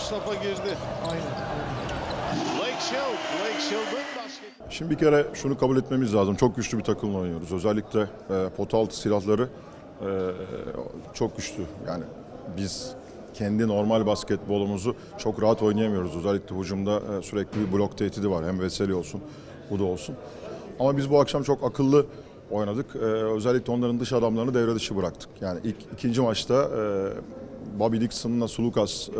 Mustafa girdi. Aynen. Şimdi bir kere şunu kabul etmemiz lazım. Çok güçlü bir takımla oynuyoruz. Özellikle e, pota altı silahları e, çok güçlü. Yani biz kendi normal basketbolumuzu çok rahat oynayamıyoruz. Özellikle hücumda e, sürekli bir blok tehdidi var. Hem Veseli olsun, bu da olsun. Ama biz bu akşam çok akıllı oynadık. E, özellikle onların dış adamlarını devre dışı bıraktık. Yani ilk ikinci maçta e, Bobby Dixon'la Sulukas e,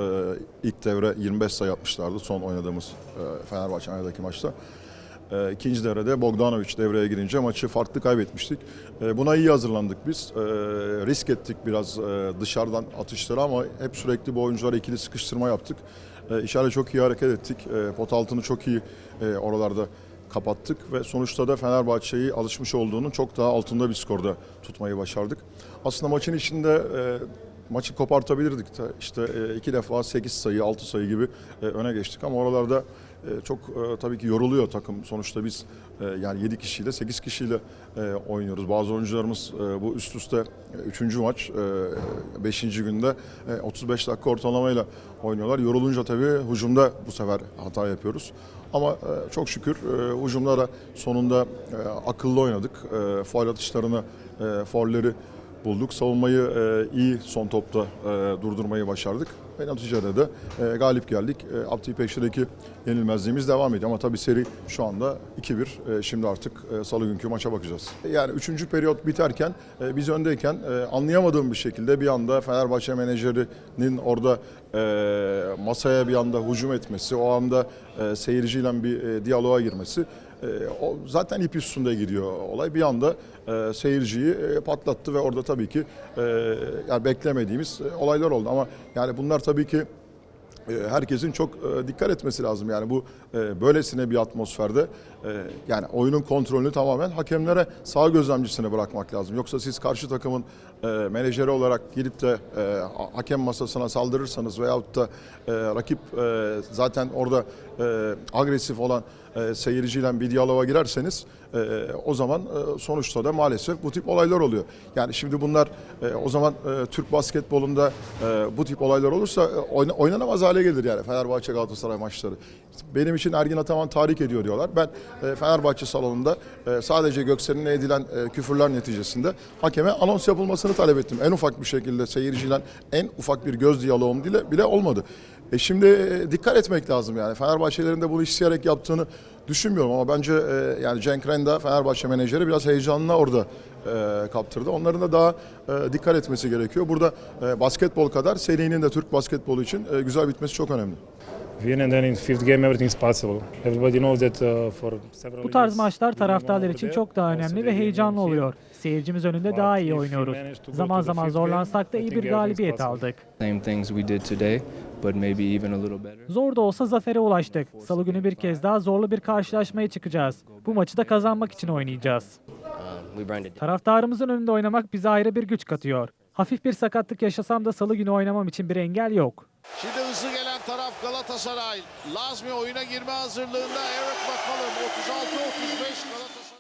ilk devre 25 sayı atmışlardı son oynadığımız e, Fenerbahçe maçta. E, ikinci devrede Bogdanovic devreye girince maçı farklı kaybetmiştik. E, buna iyi hazırlandık biz. E, risk ettik biraz e, dışarıdan atışları ama hep sürekli bu oyunculara ikili sıkıştırma yaptık. E, içeride çok iyi hareket ettik. E, pot altını çok iyi e, oralarda kapattık ve sonuçta da Fenerbahçe'yi alışmış olduğunun çok daha altında bir skorda tutmayı başardık. Aslında maçın içinde e, maçı kopartabilirdik de işte e, iki defa 8 sayı 6 sayı gibi e, öne geçtik ama oralarda e, çok tabii ki yoruluyor takım. Sonuçta biz yani 7 kişiyle 8 kişiyle oynuyoruz. Bazı oyuncularımız bu üst üste 3. maç 5. günde e, 35 dakika ortalamayla oynuyorlar. Yorulunca tabii hücumda bu sefer hata yapıyoruz. Ama çok şükür e, hücumda da sonunda akıllı oynadık. E, faul atışlarını, e, bulduk. Savunmayı e, iyi son topta e, durdurmayı başardık. Ve neticede de e, galip geldik. E, Abdi İpekçi'deki yenilmezliğimiz devam ediyor. Ama tabii seri şu anda 2-1. E, şimdi artık e, salı günkü maça bakacağız. Yani 3. periyot biterken e, biz öndeyken e, anlayamadığım bir şekilde bir anda Fenerbahçe menajerinin orada e, masaya bir anda hücum etmesi, o anda e, seyirciyle bir e, diyaloğa girmesi o zaten ip üstünde gidiyor olay. Bir anda e, seyirciyi e, patlattı ve orada tabii ki e, yani beklemediğimiz e, olaylar oldu. Ama yani bunlar tabii ki e, herkesin çok e, dikkat etmesi lazım. Yani bu böylesine bir atmosferde yani oyunun kontrolünü tamamen hakemlere sağ gözlemcisine bırakmak lazım. Yoksa siz karşı takımın menajeri olarak gidip de ha- hakem masasına saldırırsanız veyahut da rakip zaten orada agresif olan e, seyirciyle bir diyaloğa girerseniz e, o zaman e, sonuçta da maalesef bu tip olaylar oluyor. Yani şimdi bunlar e, o zaman e, Türk basketbolunda e, bu tip olaylar olursa e, oyna- oynanamaz hale gelir yani Fenerbahçe Galatasaray maçları. Benim için Ergin Ataman tahrik ediyor diyorlar. Ben e, Fenerbahçe salonunda e, sadece Göksel'ine edilen e, küfürler neticesinde hakeme anons yapılmasını talep ettim. En ufak bir şekilde seyirciyle en ufak bir göz diyaloğum bile olmadı. E şimdi e, dikkat etmek lazım yani. Fenerbahçelerin de bunu isteyerek yaptığını düşünmüyorum ama bence e, yani Cenk Renda Fenerbahçe menajeri biraz heyecanla orada e, kaptırdı. Onların da daha e, dikkat etmesi gerekiyor. Burada e, basketbol kadar serinin de Türk basketbolu için e, güzel bitmesi çok önemli. Win and then in fifth game everything's possible. Everybody knows that uh, for several Bu tarz maçlar taraftarlar için çok daha önemli ve heyecanlı oluyor. Seyircimiz önünde daha iyi oynuyoruz. Zaman zaman zorlansak da iyi bir galibiyet aldık. same things we did today, but maybe even a little better. Zor da olsa zafere ulaştık. Salı günü bir kez daha zorlu bir karşılaşmaya çıkacağız. Bu maçı da kazanmak için oynayacağız. Um. Taraftarımızın önünde oynamak bize ayrı bir güç katıyor. Hafif bir sakatlık yaşasam da salı günü oynamam için bir engel yok. Şimdi gelen taraf Galatasaray. Lazmi oyuna girme hazırlığında. Eric McCollum 36-35 Galatasaray.